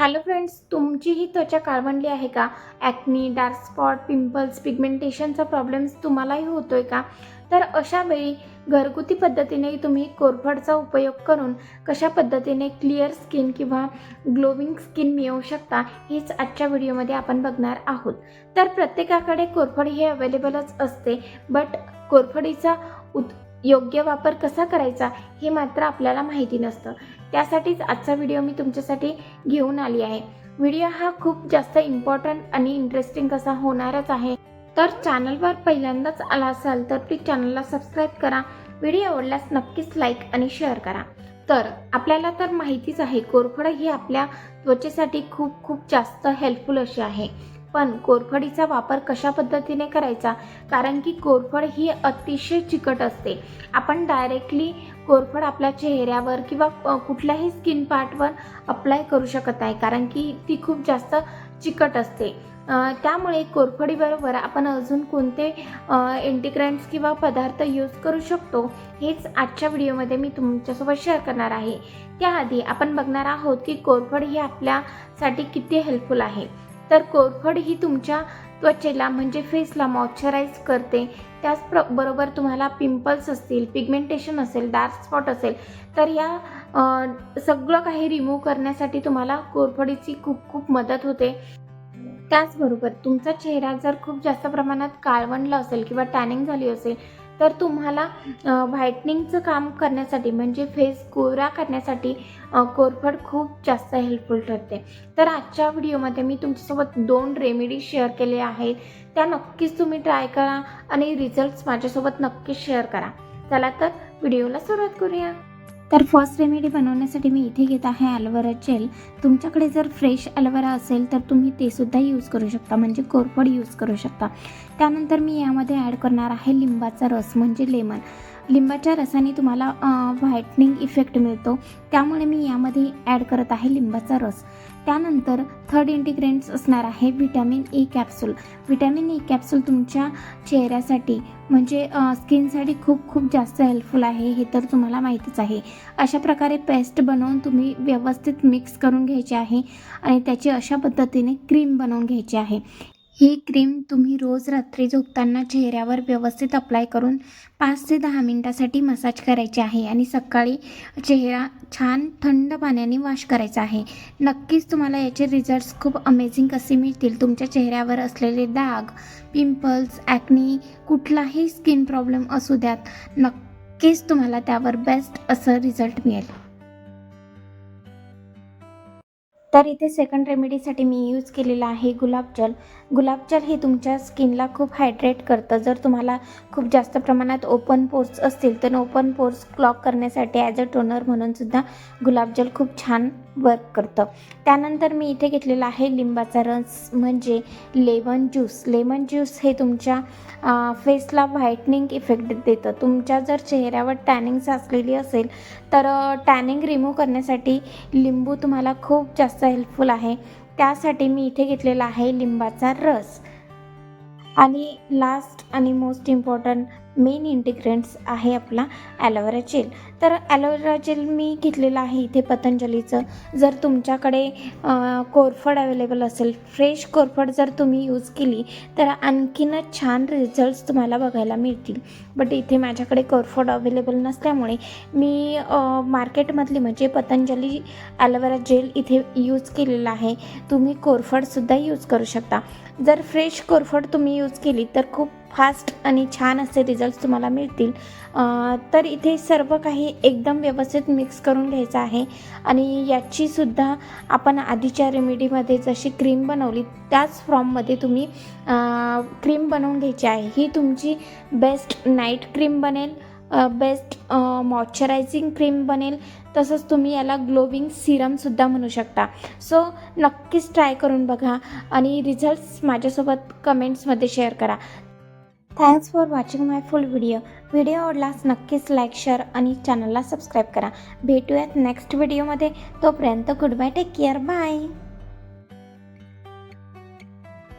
Hello friends तुमची ही त्वचा काळवंडली आहे का? ॲक्नी डार्क स्पॉट पिंपल्स पिगमेंटेशनचा प्रॉब्लेम्स तुम्हालाही होतो आहे का? तर अशा वेळी घरगुती पद्धतीने तुम्ही कोरफडचा उपयोग करून कशा पद्धतीने क्लिअर स्किन किंवा ग्लोविंग स्किन मिळवू शकता हेच आजच्या व्हिडिओमध्ये आपण बघणार आहोत. तर प्रत्येकाकडे कोरफड हे अवेलेबलच असते बट कोरफडीचा उत योग्य वापर कसा करायचा हे मात्र आपल्याला माहिती नसतं. त्यासाठीच आजचा व्हिडिओ मी तुमच्यासाठी घेऊन आली आहे. व्हिडिओ हा खूप जास्त इम्पॉर्टंट आणि इंटरेस्टिंग कसा होणारच आहे. तर चॅनलवर पहिल्यांदाच आला असाल तर प्लीज चॅनलला सबस्क्राईब करा. व्हिडिओ आवडल्यास नक्कीच लाईक आणि शेअर करा. तर आपल्याला तर माहितीच आहे कोरफड ही आपल्या त्वचेसाठी खूप खूप जास्त हेल्पफुल अशी आहे. पण कोरफडीचा वापर कशा पद्धतीने करायचा? कारण की कोरफड ही अतिशय चिकट असते. आपण डायरेक्टली कोरफड आपल्या चेहऱ्यावर किंवा कुठल्याही स्किन पार्टवर अप्लाय करू शकत नाही. कारण की ती खूप जास्त चिकट असते. त्यामुळे कोरफडीबरोबर आपण अजून कोणते इंटिग्रंट्स किंवा पदार्थ यूज करू शकतो हेच आजच्या व्हिडिओमध्ये मी तुमच्यासोबत शेअर करणार आहे. त्याआधी आपण बघणार आहोत की कोरफड ही आपल्यासाठी किती हेल्पफुल आहे. तर कोरफड ही तुमच्या त्वचेला म्हणजे फेसला मॉइश्चराईज करते. त्याच प्र बरोबर तुम्हाला पिंपल्स असतील पिगमेंटेशन असेल डार्क स्पॉट असेल तर या सगळं काही रिमूव्ह करण्यासाठी तुम्हाला कोरफडीची खूप खूप मदत होते. त्याचबरोबर तुमचा चेहरा जर खूप जास्त प्रमाणात काळवंडला असेल किंवा टॅनिंग झाली असेल तर तुम्हाला व्हाईटनिंगचं काम करण्यासाठी म्हणजे फेस गोरा करण्यासाठी कोरफड खूप जास्त हेल्पफुल ठरते. तर आजच्या व्हिडिओमध्ये मी तुमच्यासोबत दोन रेमेडी शेअर केले आहेत. त्या नक्कीच तुम्ही ट्राय करा आणि रिझल्ट्स माझ्यासोबत नक्कीच शेअर करा. चला तर व्हिडिओला सुरुवात करूया. तर फर्स्ट रेमेडी बनवण्यासाठी मी इथे घेत आहे ॲलोवेरा जेल तुमच्याकडे जर फ्रेश ॲलोवेरा असेल तर तुम्ही ते सुद्धा यूज करू शकता म्हणजे कोरफड यूज करू शकता. त्यानंतर मी यामध्ये ॲड करणार आहे लिंबाचा रस म्हणजे लेमन लिंबाच्या रसाने तुम्हाला व्हाईटनिंग इफेक्ट मिळतो. त्यामुळे मी यामध्ये ॲड करत आहे लिंबाचा रस. त्यानंतर थर्ड इंटिग्रेंट्स असणार आहे vitamin E capsule vitamin E capsule तुमच्या चेहऱ्यासाठी म्हणजे स्किनसाठी खूप खूप जास्त हेल्पफुल आहे हे तर तुम्हाला माहितीच आहे. अशा प्रकारे पेस्ट बनवून तुम्ही व्यवस्थित मिक्स करून घ्यायची आहे आणि त्याची अशा पद्धतीने क्रीम बनवून घ्यायची आहे. ही क्रीम तुम्ही रोज रात्री झोपताना चेहऱ्यावर व्यवस्थित अप्लाय करून पाच ते दहा मिनटासाठी मसाज करायची आहे आणि सकाळी चेहरा छान थंड पाण्याने वॉश करायचा आहे. नक्कीच तुम्हाला याचे रिझल्ट्स खूप अमेझिंग असे मिळतील? तुमच्या चेहऱ्यावर असलेले डाग पिंपल्स ॲक्नी कुठलाही स्किन प्रॉब्लेम असू द्यात नक्कीच तुम्हाला त्यावर बेस्ट असं रिझल्ट मिळेल. तर इथे सेकंड रेमेडीसाठी मी यूज केलेलं आहे गुलाबजल गुलाबजल हे तुमच्या स्किनला खूप हायड्रेट करतं. जर तुम्हाला खूप जास्त प्रमाणात ओपन पोर्स असतील तर ओपन पोर्स क्लॉक करण्यासाठी ॲज अ टोनर म्हणून सुद्धा गुलाबजल खूप छान वर्क करतं. त्यानंतर मी इथे घेतलेला आहे लिंबाचा रस म्हणजे लेमन ज्यूस लेमन ज्यूस हे तुमच्या फेसला व्हाईटनिंग इफेक्ट देतं. तुमच्या जर चेहऱ्यावर टॅनिंग साचलेली असेल तर टॅनिंग रिमूव्ह करण्यासाठी लिंबू तुम्हाला खूप जास्त हेल्पफुल आहे. त्यासाठी मी इथे घेतलेला आहे लिंबाचा रस. आणि लास्ट आणि मोस्ट इम्पॉर्टंट मेन इंटिग्रेंट्स आहे आपला ॲलोवेरा जेल तर ॲलोवेरा जेल मी घेतलेलं आहे इथे पतंजलीचं. जर तुमच्याकडे कोरफड अवेलेबल असेल फ्रेश कोरफड जर तुम्ही यूज केली तर आणखीनच छान रिझल्ट्स तुम्हाला बघायला मिळतील. बट इथे माझ्याकडे कोरफड अवेलेबल नसल्यामुळे मी मार्केटमधली म्हणजे पतंजली ॲलोवेरा जेल इथे यूज केलेलं आहे. तुम्ही कोरफडसुद्धा यूज करू शकता. जर फ्रेश कोरफड तुम्ही यूज केली तर खूप फास्ट आणि छान असे रिझल्ट्स तुम्हाला मिळतील. तर इथे सर्व काही एकदम व्यवस्थित मिक्स करून घ्यायचं आहे. आणि याचीसुद्धा आपण आधीच्या रेमेडीमध्ये जशी क्रीम बनवली त्याच फॉर्ममध्ये तुम्ही क्रीम बनवून घ्यायची आहे. ही तुमची बेस्ट नाईट क्रीम बनेल बेस्ट मॉइश्चरायझिंग क्रीम बनेल. तसंच तुम्ही याला ग्लोविंग सिरमसुद्धा म्हणू शकता. सो नक्कीच ट्राय करून बघा आणि रिझल्ट्स माझ्यासोबत कमेंट्समध्ये शेअर करा. Thanks for watching my full video video आवडलास नक्कीच लाईक शेअर आणि चॅनलला सबस्क्राईब करा. भेटूयात नेक्स्ट व्हिडिओमध्ये तोपर्यंत good bye take care bye